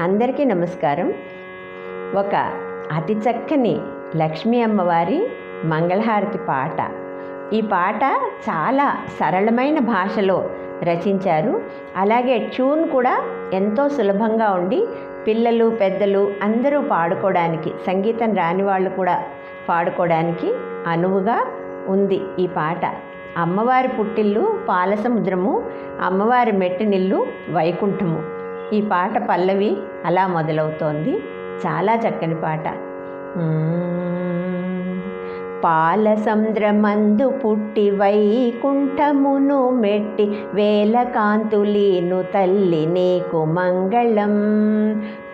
అందరికీ నమస్కారం. ఒక అతి చక్కని లక్ష్మీ అమ్మవారి మంగళహారతి పాట. ఈ పాట చాలా సరళమైన భాషలో రచించారు. అలాగే ట్యూన్ కూడా ఎంతో సులభంగా ఉండి పిల్లలు పెద్దలు అందరూ పాడుకోవడానికి సంగీతం రాని వాళ్ళు కూడా పాడుకోవడానికి అనువుగా ఉంది ఈ పాట. అమ్మవారి పుట్టిల్లు పాలసముద్రము అమ్మవారి మెట్టినిల్లు వైకుంఠము. ఈ పాట పల్లవి అలా మొదలవుతోంది. చాలా చక్కని పాట. పాలసముద్రమందు పుట్టి వైకుంఠమును మెట్టి వేల కాంతులీను తల్లి నీకు మంగళం.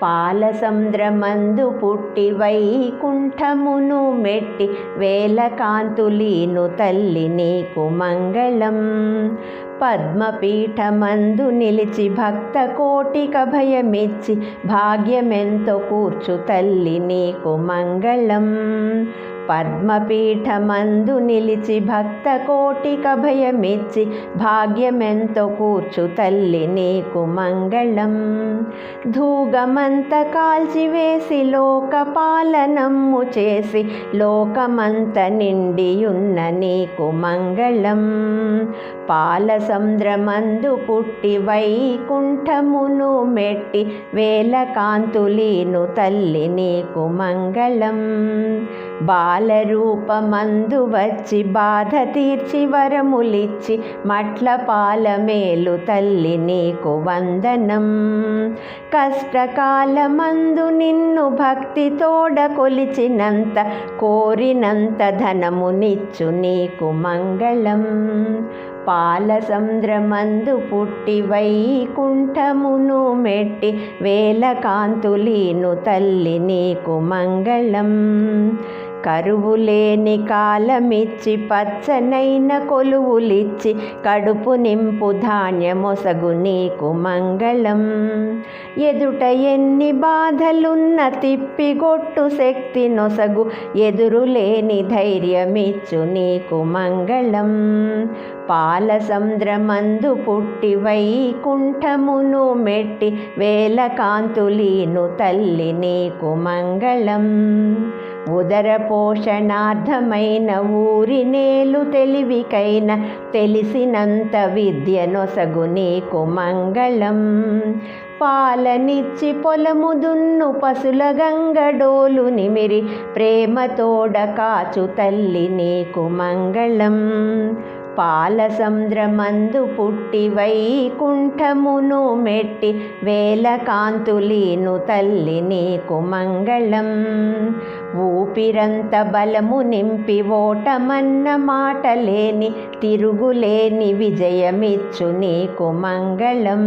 పాలసముద్రమందు పుట్టి వైకుంఠమును మెట్టి వేల కాంతులీను తల్లి నీకు మంగళం. పద్మపీఠమందు నిలిచి భక్త కోటిక భయమిచ్చి భాగ్యమెంతో కూర్చు తల్లి నీకు మంగళం. పద్మపీఠమందు నిలిచి భక్త కోటిక భయమిచ్చి భాగ్యమెంతో కూర్చు తల్లి నీకు మంగళం. ధూగమంత కాల్చివేసి లోకపాలనమ్ము చేసి లోకమంత నిండియున్న నీకు మంగళం. పాలసముద్రమందు పుట్టి వైకుంఠమును మెట్టి వేల కాంతులీను తల్లి నీకు మంగళం. బాలరూపమందు వచ్చి బాధ తీర్చి వరములిచ్చి మట్ల పాలమేలు తల్లి నీకు వందనం. కష్టకాలమందు నిన్ను భక్తి తోడ కొలిచినంత కోరినంత ధనమునిచ్చు నీకు మంగళం. పాలసంద్రమందు పుట్టి వైకుంఠమును మెట్టి వేల కాంతులీను తల్లి నీకు మంగళం. కరువులేని కాలమిచ్చి పచ్చనైన కొలువులిచ్చి కడుపు నింపు ధాన్యమొసగు నీకు మంగళం. ఎదుట ఎన్ని బాధలున్న తిప్పిగొట్టు శక్తి నొసగు ఎదురులేని ధైర్యమిచ్చు నీకు మంగళం. పాలసముద్రమందు పుట్టి వైకుంఠమును మెట్టి వేల కాంతులీను తల్లి నీకు మంగళం. ఉదర పోషణార్థమైన ఊరి నేలు తెలివికైన తెలిసినంత విద్య నొసగు నీకు మంగళం. పాలనిచ్చి పొలము దున్ను పశుల గంగడోలు నిమిరి ప్రేమతోడ కాచు తల్లి నీకు మంగళం. పాలసముద్రమందు పుట్టి వైకుంఠమును మెట్టి వేల కాంతులీను తల్లి నీకు మంగళం. ఊపిరంత బలము నింపి ఓటమన్న మాట లేని తిరుగులేని విజయమిచ్చు నీకు మంగళం.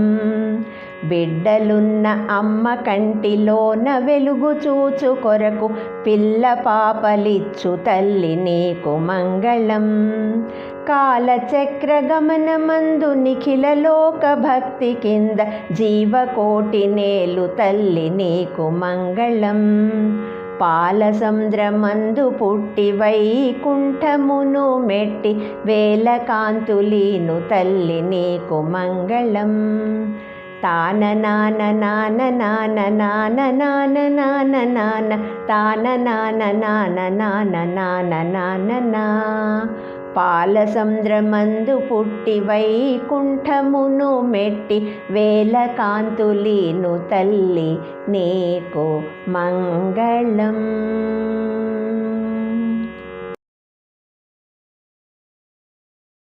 బిడ్డలున్న అమ్మ కంటిలోన వెలుగు చూచు కొరకు పిల్ల పాపలిచ్చు తల్లి నీకు మంగళం. కాలచక్ర గమనమందు నిఖిల లోక భక్తి కింద జీవకోటి నేలు తల్లి నీకు మంగళం. పాలసముద్రమందు పుట్టి వైకుంఠమును మెట్టి వేల కాంతులీను తల్లి నీకు మంగళం. తాన నాన నాన నాన నాన నాన నాన నాన తాన నాన నాన నాన నాన నాన నా పాలసముద్రమందు పుట్టి వైకుంఠమును మెట్టి వేల కాంతులీను తల్లి నీకు మంగళం